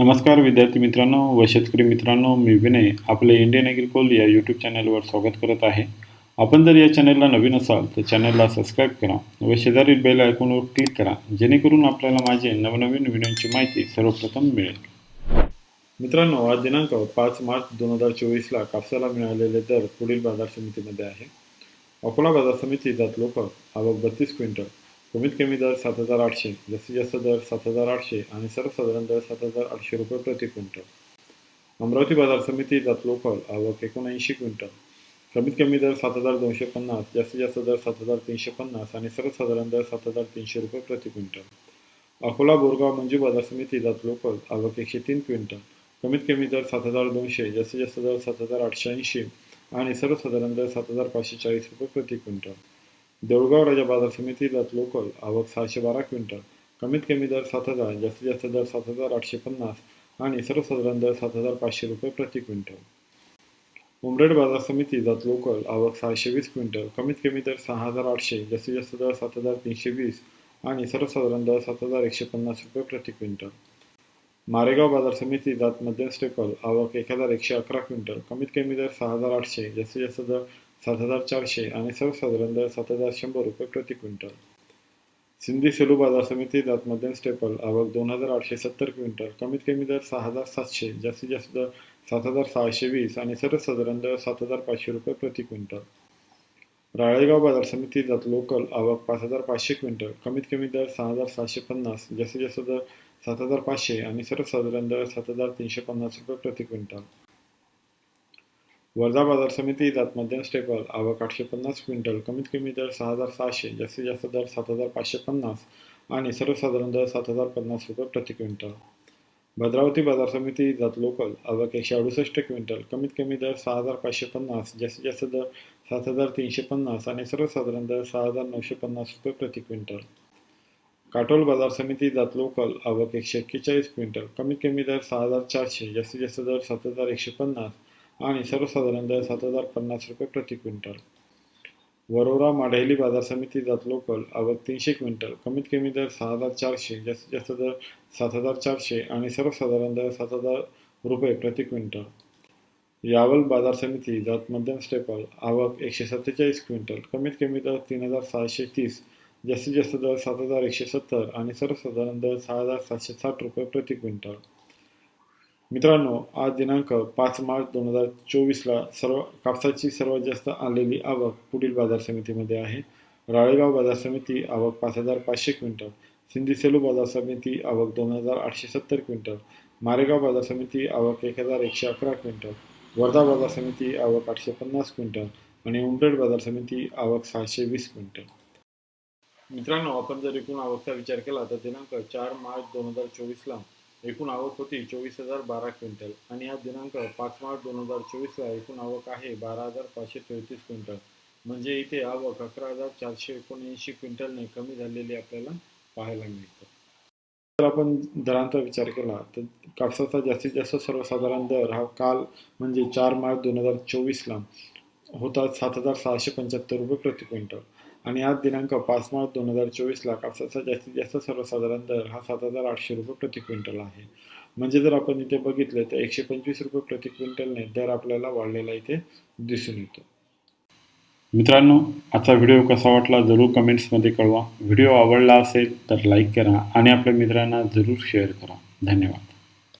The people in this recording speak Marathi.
नमस्कार विद्यार्थी मित्रांनो व शेतकरी मित्रांनो मी विनय आपले इंडियन ॲग्रिकोल या यूट्यूब चॅनलवर स्वागत करत आहे. आपण जर या चॅनलला नवीन असाल तर चॅनलला सबस्क्राईब करा व शेजारील बेल आयकॉनवर क्लिक करा जेणेकरून आपल्याला माझे नवनवीन व्हिडिओची माहिती सर्वप्रथम मिळेल. मित्रांनो आज दिनांक पाच मार्च दोन हजार चोवीसला कापसाला मिळालेले दर पुढील बाजार समितीमध्ये आहे. अकोला बाजार समिती जात लोकल आवक बत्तीस क्विंटल कमीत कमी दर सात हजार आठशे जास्तीत जास्त दर सात हजार आठशे आणि सर्वसाधारण दर सात हजार आठशे रुपये प्रति क्विंटल अमरावती बाजार समिती जात लोकल आवक एकोणऐंशी क्विंटल कमीत कमी दर सात हजार दोनशे पन्नास जास्तीत जास्त दर सात हजार तीनशे पन्नास आणि सर्वसाधारण दर सात हजार तीनशे रुपये प्रति क्विंटल अकोला बोरगाव मंजू बाजार समिती जात लोकल आवक एकशे तीन क्विंटल कमीत कमी दर सात हजार दोनशे जास्तीत जास्त दर सात हजार आठशे ऐंशी आणि सर्वसाधारण दर सात हजार पाचशे चाळीस रुपये प्रति क्विंटल देऊळगाव राजा बाजार समिती जात लोकल आवक सहाशे बारा क्विंटल कमीत कमी दर सात हजार जास्तीत जास्त दर सात हजार आठशे पन्नास आणि सर्वसाधारण दर सात हजार पाचशे रुपये प्रति क्विंटल. उमरेड बाजार समिती जात लोकल आवक सहाशे वीस क्विंटल कमीत कमी दर सहा हजार आठशे जास्तीत जास्त दर सात हजार तीनशे वीस आणि सर्वसाधारण दर सात हजार एकशे पन्नास रुपये प्रति क्विंटल. मारेगाव बाजार समिती जात मध्यम स्टेपल आवक एक हजार एकशे अकरा क्विंटल कमीत कमी दर सहा हजार आठशे जास्तीत जास्त दर सात हजार चारशे आणि साधारण दर सात हजार शंभर रुपये प्रति क्विंटल. सिंधी सेलू बाजार समिती जात मध्यम स्टेपल आवक दोन हजार आठशे सत्तर क्विंटल. कमीत कमी दर सहा हजार सातशे जास्तीत जास्त दर सात हजार सहाशे वीस आणि सर्वसाधारण दर सात हजार पाचशे रुपये प्रति क्विंटल. राळेगाव बाजार समिती जात लोकल आवक पाच हजार पाचशे क्विंटल. कमीत कमी दर सहा हजार सहाशे पन्नास जास्तीत जास्त दर सात हजार पाचशे आणि सर्वसाधारण दर सात हजार तीनशे पन्नास रुपये प्रति क्विंटल. वर्धा बाजार समिती जात मध्यम स्टेपल आवक आठशे पन्नास क्विंटल कमीत कमी दर सहा हजार सहाशे जास्तीत जास्त दर सात हजार पाचशे पन्नास आणि सर्वसाधारण दर सात हजार पन्नास रुपये प्रति क्विंटल. भद्रावती बाजार समिती जात लोकल आवक एकशे अडुसष्ट क्विंटल कमीत कमी दर सहा हजार पाचशे पन्नास जास्तीत जास्त दर सात हजार तीनशे पन्नास आणि सर्वसाधारण दर सहा हजार नऊशे पन्नास रुपये प्रति क्विंटल. काटोल बाजार समिती जात लोकल आवक एकशे एक्केचाळीस क्विंटल कमीत कमी दर सहा हजार चारशे जास्तीत जास्त दर सात हजार एकशे पन्नास आणि सर्वसाधारण दर सात हजार पन्नास रुपये प्रति क्विंटल. वरोरा माढेली बाजार समिती जात लोकल आवक तीनशे क्विंटल. कमीत कमी दर सहा हजार चारशे जास्तीत जास्त दर सात हजार चारशे आणि सर्वसाधारण दर सात हजार रुपये प्रति क्विंटल. यावल बाजार समिती जात मध्यम स्टेपल आवक एकशे सत्तेचाळीस क्विंटल. कमीत कमी दर तीन हजार सहाशे तीस जास्तीत जास्त दर सात हजार एकशे सत्तर आणि सर्वसाधारण दर सहा हजार सातशे साठ रुपये प्रति क्विंटल. मित्रांनो आज दिनांक पाच मार्च दोन हजार चोवीसला सर्व कापसाची सर्वात जास्त आलेली आवक पुढील बाजार समितीमध्ये आहे. राळेगाव बाजार समिती आवक पाच हजार पाचशे क्विंटल. सिंधी सेलू बाजार समिती आवक दोन हजार आठशे सत्तर क्विंटल. मारेगाव बाजार समिती आवक एक हजार एकशे अकरा क्विंटल. वर्धा बाजार समिती आवक आठशे पन्नास क्विंटल आणि उमरेड बाजार समिती आवक सहाशे वीस क्विंटल. मित्रांनो आपण जर एकूण आवकचा विचार केला तर दिनांक चार मार्च दोन हजार चोवीसला एकूण आवक होती चोवीस हजार बारा क्विंटल आणि आज दिनांक पाच मार्च दोन हजार चोवीसला एकूण आवक आहे बारा हजार पाचशे तेहतीस क्विंटल. म्हणजे इथे आवक अकरा हजार चारशे एकोणऐंशी क्विंटलने कमी झालेली आपल्याला पाहायला मिळते. जर आपण दरांचा विचार केला तर कापसाचा जास्तीत जास्त सर्वसाधारण दर हा काल म्हणजे चार मार्च दोन हजार चोवीसला होता सात हजार सहाशे पंच्याहत्तर रुपये प्रति क्विंटल. आणि आज दिनांक पाच मार्च दोन हजार चोवीसला कापसाचा जास्तीत जास्त सर्वसाधारण दर हा सात हजार आठशे रुपये प्रति क्विंटल आहे. म्हणजे जर आपण इथे बघितलं तर एकशे पंचवीस रुपये प्रति क्विंटलने दर आपल्याला वाढलेला इथे दिसून येतो. मित्रांनो आजचा व्हिडिओ कसा वाटला जरूर कमेंट्समध्ये कळवा. व्हिडिओ आवडला असेल तर लाईक करा आणि आपल्या मित्रांना जरूर शेअर करा. धन्यवाद.